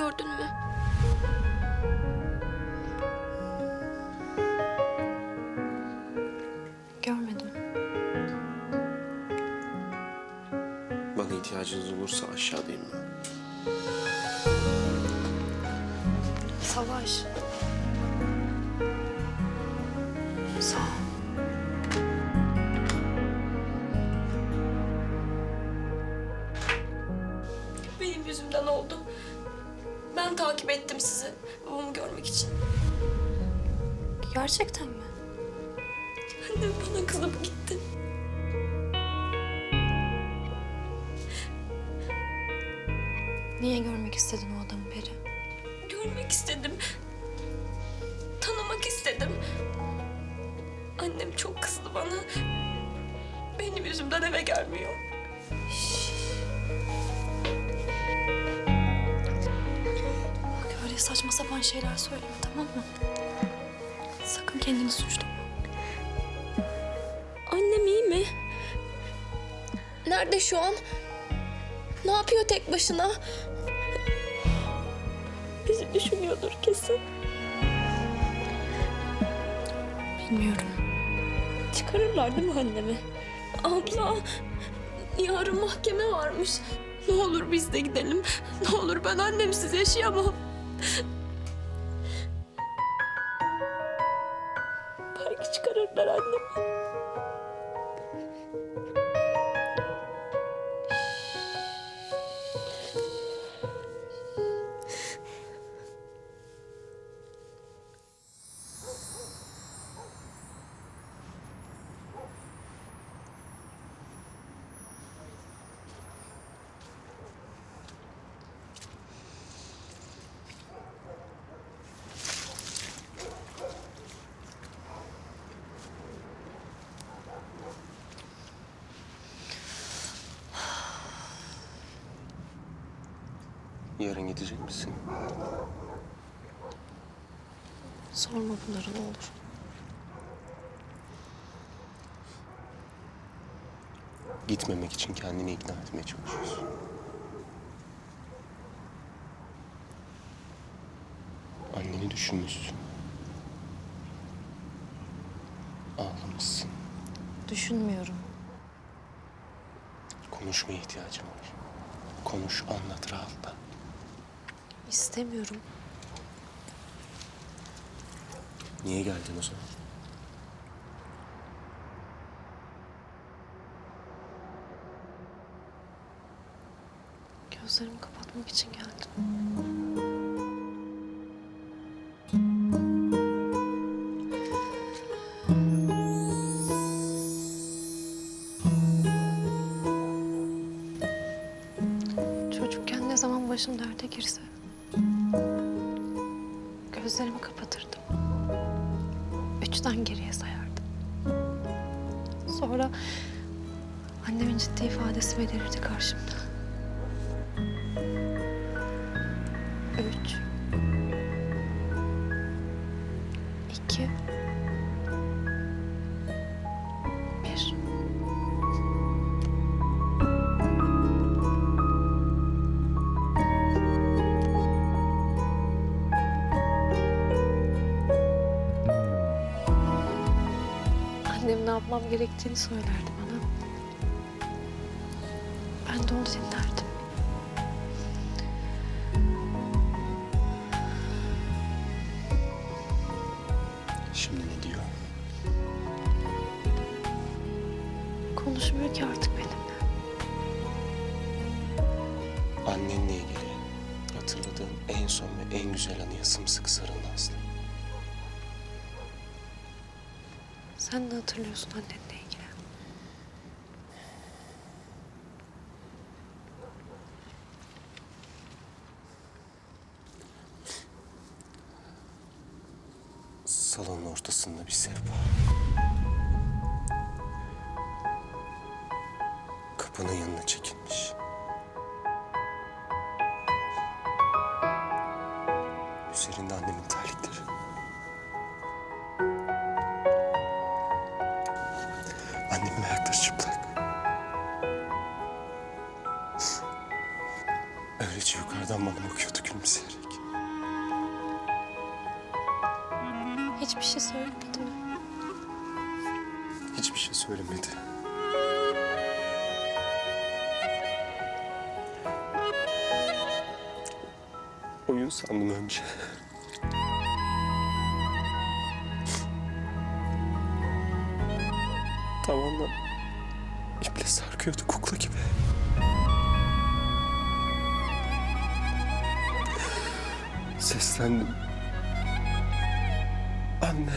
gördün mü? Görmedim. Bana ihtiyacınız olursa aşağıdayım ben. Savaş. Sağ ol. Benim yüzümden oldu. Ben takip ettim sizi babamı görmek için. Gerçekten mi? Annem bana kızıp gitti. Niye görmek istedin o adamı Peri? Görmek istedim. Tanımak istedim. Annem çok kızdı bana. Benim yüzümden eve gelmiyor. Bak saçma sapan şeyler söyleme tamam mı? Sakın kendini suçlama. Annem iyi mi? Nerede şu an? Ne yapıyor tek başına? Bizi düşünüyordur kesin. Bilmiyorum. Çıkarırlar değil mi annemi? Abla, yarın mahkeme varmış. Ne olur biz de gidelim. Ne olur ben annemsiz yaşayamam. 啊。Yarın gidecek misin? Sorma bunları ne olur. Gitmemek için kendini ikna etmeye çalışıyorsun. Anneni düşünmüşsün. Ağlamışsın. Düşünmüyorum. Konuşmaya ihtiyacım var. Konuş, anlat, rahatla. İstemiyorum. Niye geldin o zaman? Gözlerimi kapatmak için geldim. Sonra annemin ciddi ifadesi belirdi karşımda. Yapmam gerektiğini söylerdi bana. Ben de onu dinlerdim. Şimdi ne diyor? Konuşmuyor ki artık benimle. Annenle ilgili hatırladığın en son ve en güzel anıya sımsıkı sarıl Nazlı. Sen ne hatırlıyorsun annenle ilgili? Salonun ortasında bir sehpa. Kapının yanına çekilmiş. Annemin ayakları çıplak. Öylece yukarıdan bana bakıyordu gülümseyerek. Hiçbir şey söylemedi mi? Hiçbir şey söylemedi. Oyun sandım önce. Tavandan iple sarkıyordu kukla gibi. Seslendim. Anne.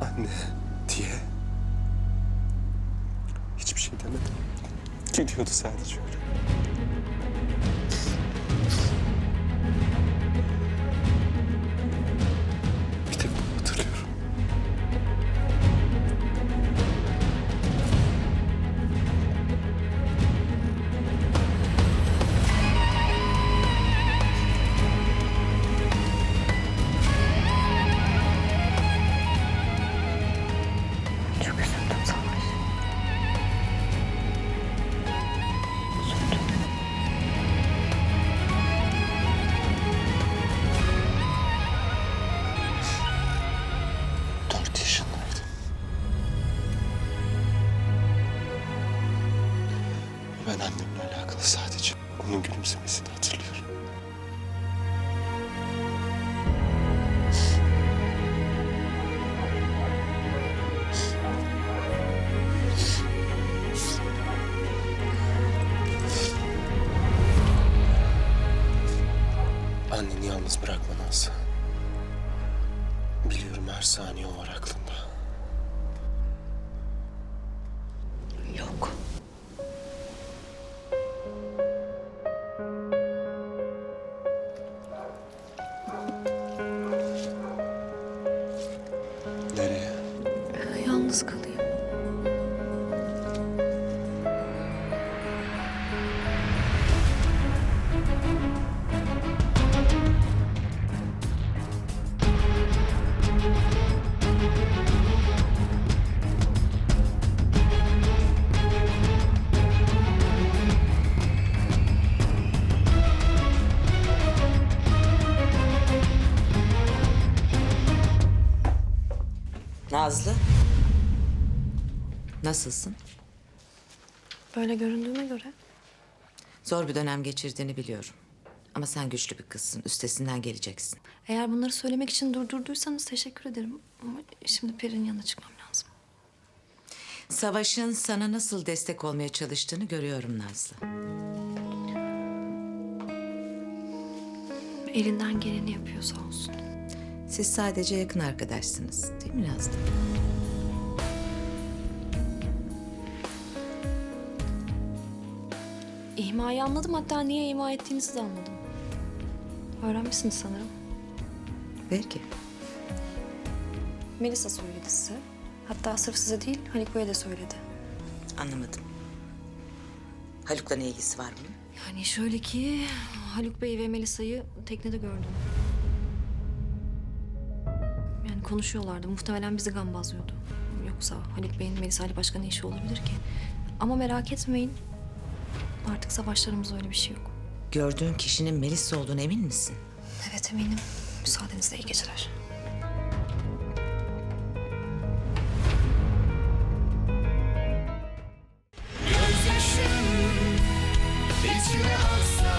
Anne diye. Hiçbir şey demedi. Gülüyordu sadece öyle. Ben annemle alakalı sadece onun gülümsemesini hatırlıyorum. Anneni yalnız bırakma Nazlı. Nasılsın? Böyle göründüğüne göre Zor bir dönem geçirdiğini biliyorum. Ama sen güçlü bir kızsın. Üstesinden geleceksin. eğer bunları söylemek için durdurduysanız teşekkür ederim. Ama şimdi Peri'nin yanına çıkmam lazım. Savaş'ın sana nasıl destek olmaya çalıştığını görüyorum Nazlı. Elinden geleni yapıyor sağ olsun. Siz sadece yakın arkadaşsınız. Değil mi Nazlı? İhmayı anladım hatta niye ima ettiğinizi de anladım. Öğrenmişsiniz sanırım. Belki. Melisa söyledi size. Hatta sırf size değil Haluk Bey'e de söyledi. Anlamadım. Haluk'la ne ilgisi var bunun? Yani şöyle ki Haluk Bey ve Melisa'yı teknede gördüm konuşuyorlardı. Muhtemelen bizi gambazlıyordu. Yoksa Haluk Bey'in Melisa Ali başka ne işi olabilir ki? Ama merak etmeyin. Artık savaşlarımızda öyle bir şey yok. Gördüğün kişinin Melis olduğunu emin misin? Evet eminim. Müsaadenizle iyi geceler. İçine aksa